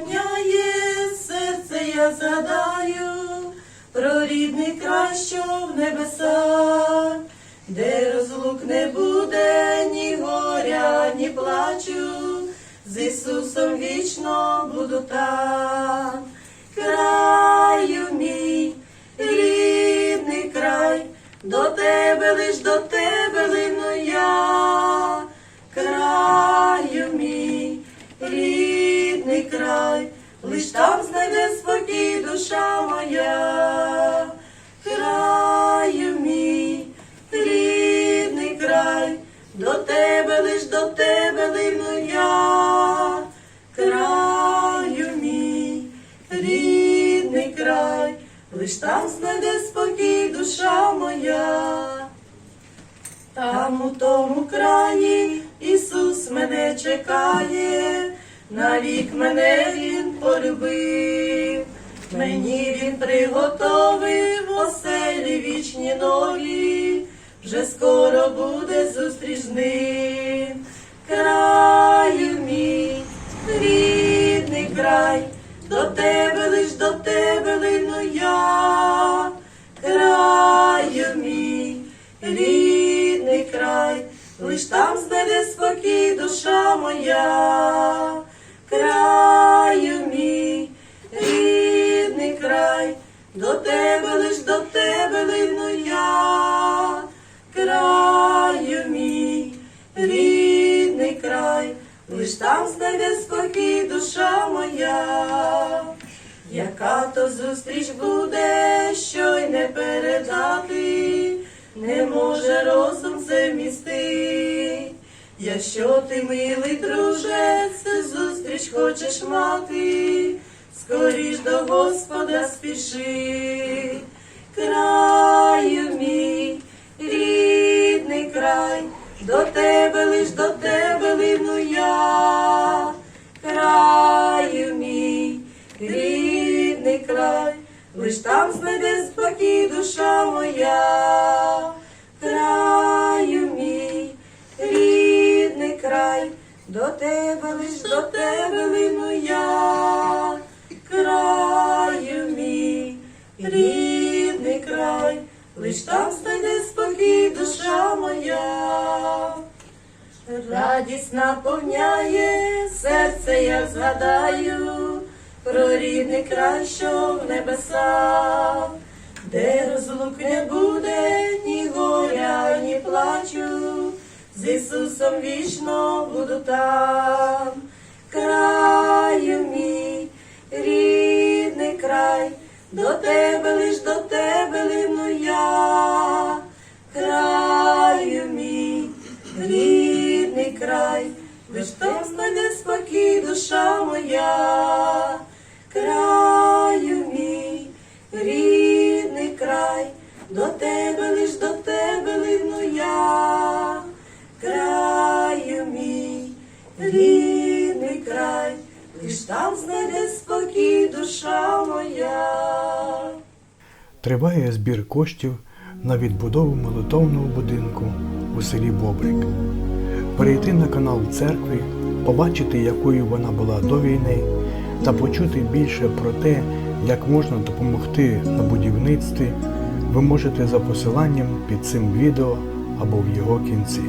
наганяє, серце я задаю про рідний край, що в небесах, де розлук не буде, ні горя, ні плачу, з Ісусом вічно буду так. Моя, краю мій, рідний край, до тебе лиш до тебе лину я, краю мій, рідний край, лиш там знайде спокій душа моя. Там у тому краї Ісус мене чекає, навік мене Він полюбив, мені Він приготовив оселі вічні нові, вже скоро буде зустріч з ним. Краю мій, рідний край, до тебе лиш до тебе лину я, краю мій, рідний край, лиш там знайде спокій душа моя, край, до тебе лиш до тебе лину я, краю мій, рідний край, лиш там знайде спокій душа моя. Яка то зустріч буде, що й не передати, не може розум це вмістить. Якщо ти, милий друже, цю зустріч хочеш мати, скоріш до Господа спіши. Краю мій, рідний край, до тебе лиш до тебе лину я, краю мій, рідний край, лиш там знайде спокій душа моя, краю мій, рідний край, до тебе лиш до тебе лину я, рідний край, лиш там знайде спокій душа моя. Радість наповняє серце, я згадаю про рідний край, що в небесах, де розлук не буде ні горя, ні плачу, з Ісусом вічно буду там, до тебе лиш до тебе лину я, краю мій, рідний край, лиш там знайде спокій душа моя, краю мій, рідний край, до тебе лиш до тебе лину я, краю мій, рідний край, лиш там знайде спокій душа моя. Триває збір коштів на відбудову молитовного будинку у селі Бобрик. Перейти на канал церкви, побачити, якою вона була до війни, та почути більше про те, як можна допомогти на будівництві, ви можете за посиланням під цим відео або в його кінці.